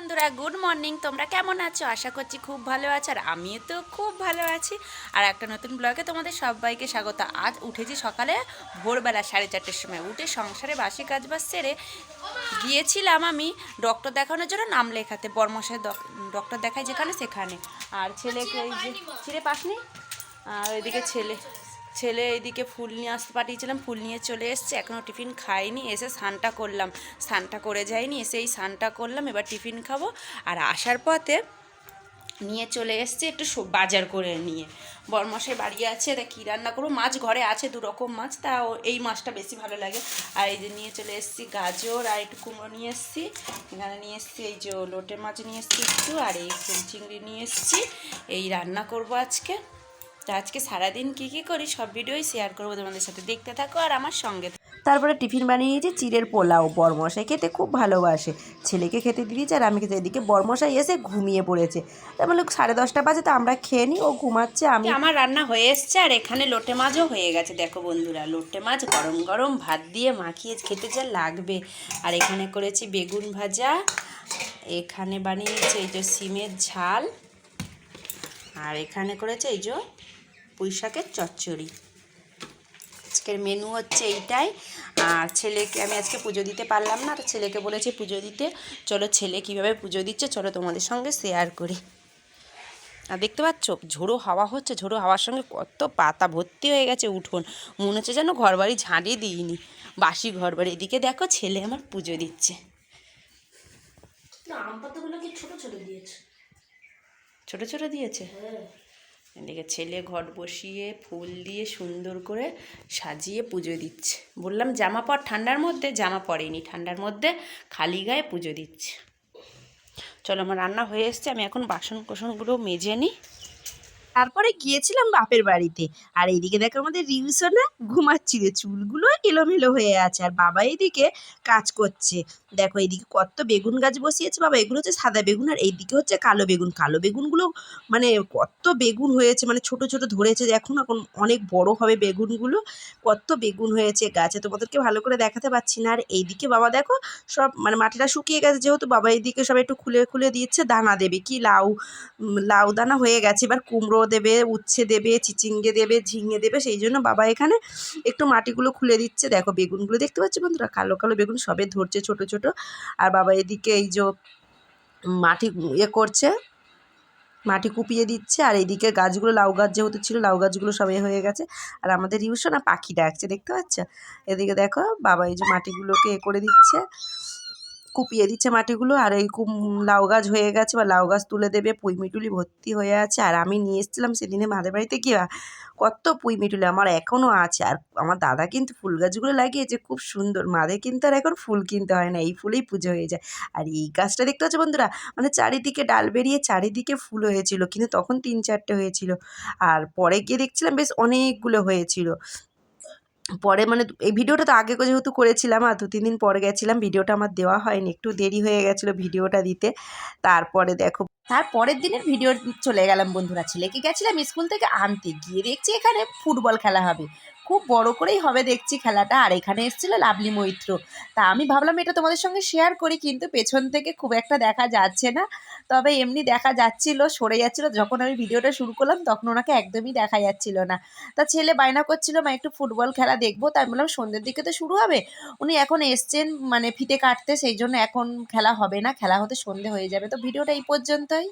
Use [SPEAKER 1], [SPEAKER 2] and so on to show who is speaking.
[SPEAKER 1] বন্ধুরা good morning তোমরা কেমন আছো? আশা করছি খুব ভালো আছো, আর আমিও তো খুব ভালো আছি। আর একটা নতুন ব্লগে তোমাদের সবাইকে স্বাগত। আজ উঠেছি সকালে ভোরবেলা সাড়ে চারটের সময়। উঠে সংসারে বাসি কাজ বাজ সেরে গিয়েছিলাম আমি ডক্টর দেখানোর জন্য নাম লেখাতে, বর্মশাই ডক্টর দেখায় যেখানে সেখানে। আর ছেলেকে এই যে পাসনি? আর ওইদিকে ছেলে ছেলে এইদিকে ফুল নিয়ে আসতে পাঠিয়েছিলাম, ফুল নিয়ে চলে এসছে, এখনও টিফিন খাইনি, এসে স্নানটা করলাম। স্নানটা করে যাইনি এসে এই স্নানটা করলাম, এবার টিফিন খাব। আর আসার পথে নিয়ে চলে এসছে একটু বাজার করে নিয়ে। বরমশাই বাড়ি আছে, তা কী রান্না করব? মাছ ঘরে আছে, দু রকম মাছ, তা এই মাছটা বেশি ভালো লাগে। আর এই যে নিয়ে চলে এসেছি গাজর, আর একটু কুমড়ো নিয়ে এসেছি। এখানে নিয়ে এসেছি এই যে লোটে মাছ নিয়ে এসেছি একটু, আর এই চিংড়ি নিয়ে এসেছি। এই রান্না করব আজকে। তো আজকে সারাদিন কী কী করি সব ভিডিওই শেয়ার করব তোমাদের সাথে। দেখতে থাকো আর আমার সঙ্গে
[SPEAKER 2] তারপরে টিফিন বানিয়ে বানিয়েছি চিড়ের পোলাও। বরমশাই খেতে খুব ভালোবাসে। ছেলেকে খেতে দিয়েছে আর আমি খেতে এদিকে বরমশাই এসে ঘুমিয়ে পড়েছে। তার মানে সাড়ে দশটা বাজে তো আমরা খেয়ে নিই ও ঘুমাচ্ছে আমি
[SPEAKER 1] আমার রান্না হয়ে এসছে আর এখানে লোটে মাছও হয়ে গেছে। দেখো বন্ধুরা লোটে মাছ গরম গরম ভাত দিয়ে মাখিয়ে খেতে যা লাগবে। আর এখানে করেছি বেগুন ভাজা এখানে বানিয়েছি এই যে সিমের ঝাল। আর এখানে করেছে এই যে পুঁই শাকের চচ্চড়ি। আজকের মেনু হচ্ছে এইটাই। আর ছেলেকে আমি আজকে পুজো দিতে পারলাম না, তো ছেলেকে বলেছি পুজো দিতে। চলো ছেলে কীভাবে পুজো দিচ্ছে চলো তোমাদের সঙ্গে শেয়ার করি। আর দেখতে পাচ্ছ, ঝোড়ো হাওয়া হচ্ছে, ঝোড়ো হাওয়ার সঙ্গে কত পাতা ভর্তি হয়ে গেছে উঠোন। মনে হচ্ছে যেন ঘর বাড়ি ঝাঁটিয়ে দিইনি। বাসি ঘর বাড়ি এদিকে দেখো ছেলে আমার পুজো দিচ্ছে।
[SPEAKER 3] আম ছোট ছোট দিয়েছে?
[SPEAKER 1] ছোট ছোট দিয়েছে? এদিকে ছেলে ঘট বসিয়ে ফুল দিয়ে সুন্দর করে সাজিয়ে পুজো দিচ্ছে। বললাম, জামা পর ঠান্ডার মধ্যে? জামা পরেনি, ঠান্ডার মধ্যে খালি গায়ে পুজো দিচ্ছে। চলো, আমার রান্না হয়ে এসছে, আমি এখন বাসন কোসনগুলো মেজে নিই।
[SPEAKER 2] তারপরে গিয়েছিলাম বাপের বাড়িতে। আর এইদিকে দেখো আমাদের রিউসোনা ঘুমাচ্ছিল চুলগুলো এলোমেলো হয়ে আছে আর বাবা এইদিকে কাজ করছে। দেখো এইদিকে কত বেগুন গাছ বসিয়েছে বাবা, এগুলো হচ্ছে সাদা বেগুন আর এইদিকে হচ্ছে কালো বেগুন। কালো বেগুনগুলো মানে কত বেগুন হয়েছে মানে ছোট ছোট ধরেছে এখন এখন অনেক বড় হবে বেগুনগুলো। কত বেগুন হয়েছে গাছে, তোমাদেরকে ভালো করে দেখাতে পাচ্ছি না। আর এইদিকে বাবা দেখো সব মানে মাটিটা শুকিয়ে গেছে, যেহেতু বাবা এইদিকে সব একটু খুলে খুলে দিচ্ছে দানা দেবে। কি লাউ লাউ দানা হয়ে গেছে, এবার কুমড়ো দেবে, উচ্ছে দেবে, চিচিঙ্গে দেবে, ঝিঙে দেবে, সেই জন্য বাবা এখানে একটু মাটিগুলো খুলে দিচ্ছে। দেখো বেগুনগুলো দেখতে পাচ্ছ বন্ধুরা? কালো কালো বেগুন সবে ধরছে ছোট ছোট। আর বাবা এদিকে এই যে মাটি ইয়ে করছে, মাটি কুপিয়ে দিচ্ছে। আর এইদিকে গাছগুলো, লাউ গাছ যেহেতু ছিল, লাউ গাছগুলো সব এ হয়ে গেছে। আর আমাদের ইউসো না পাখি ডাকছে, দেখতে পাচ্ছ? এদিকে দেখো, বাবা এই যে মাটিগুলোকে এ করে দিচ্ছে। কুপিয়ে দিচ্ছে মাটিগুলো আর এই লাউ গাছ হয়ে গেছে বা লাউ গাছ তুলে দেবে, পুঁই মিটুলি ভর্তি হয়ে আছে। আর আমি নিয়ে এসেছিলাম সেদিনে মাদের বাড়িতে গিয়ে কত পুঁই মিটুলি আমার এখনও আছে। আর আমার দাদা কিন্তু ফুল গাছগুলো লাগিয়েছে, খুব সুন্দর। মাদের কিন্তু আর এখন ফুল কিনতে হয় না, এই ফুলেই পুজো হয়ে যায়। আর এই গাছটা দেখতে পাচ্ছ বন্ধুরা মানে চারিদিকে ডাল বেরিয়ে চারিদিকে ফুল হয়েছিল, কিন্তু তখন তিন চারটে হয়েছিল। আর পরে গিয়ে দেখছিলাম বেশ অনেকগুলো হয়েছিল। পরে মানে এই ভিডিওটা তো আগে যেহেতু করেছিলাম, আর দু তিন দিন পরে গেছিলাম, ভিডিওটা আমার দেওয়া হয়নি। একটু দেরি হয়ে গেছিল ভিডিওটা দিতে। তারপরে দেখো,
[SPEAKER 1] তার পরের দিনের ভিডিও চলে গেলাম বন্ধুরা ছেলেকে। গেছিলাম স্কুল থেকে আনতে, গিয়ে দেখছি এখানে ফুটবল খেলা হবে। খুব বড় করেই হবে দেখছি খেলাটা। আর এখানে এসেছিল লাভলি মৈত্র। তা আমি ভাবলাম এটা তোমাদের সঙ্গে শেয়ার করি, কিন্তু পেছন থেকে খুব একটা দেখা যাচ্ছে না। তবে এমনি দেখা যাচ্ছিল, সরে যাচ্ছিল। যখন আমি ভিডিওটা শুরু করলাম, তখন ওনাকে একদমই দেখা যাচ্ছিল না। তা ছেলে বায়না করছিল, মা, একটু ফুটবল খেলা দেখব। তাই বললাম, সন্ধ্যের দিকে তো শুরু হবে। উনি এখন এসছেন মানে ফিতে কাটতে, সেই জন্য এখন খেলা হবে না। খেলা হতে সন্ধে হয়ে যাবে। তো ভিডিওটা এই পর্যন্তই।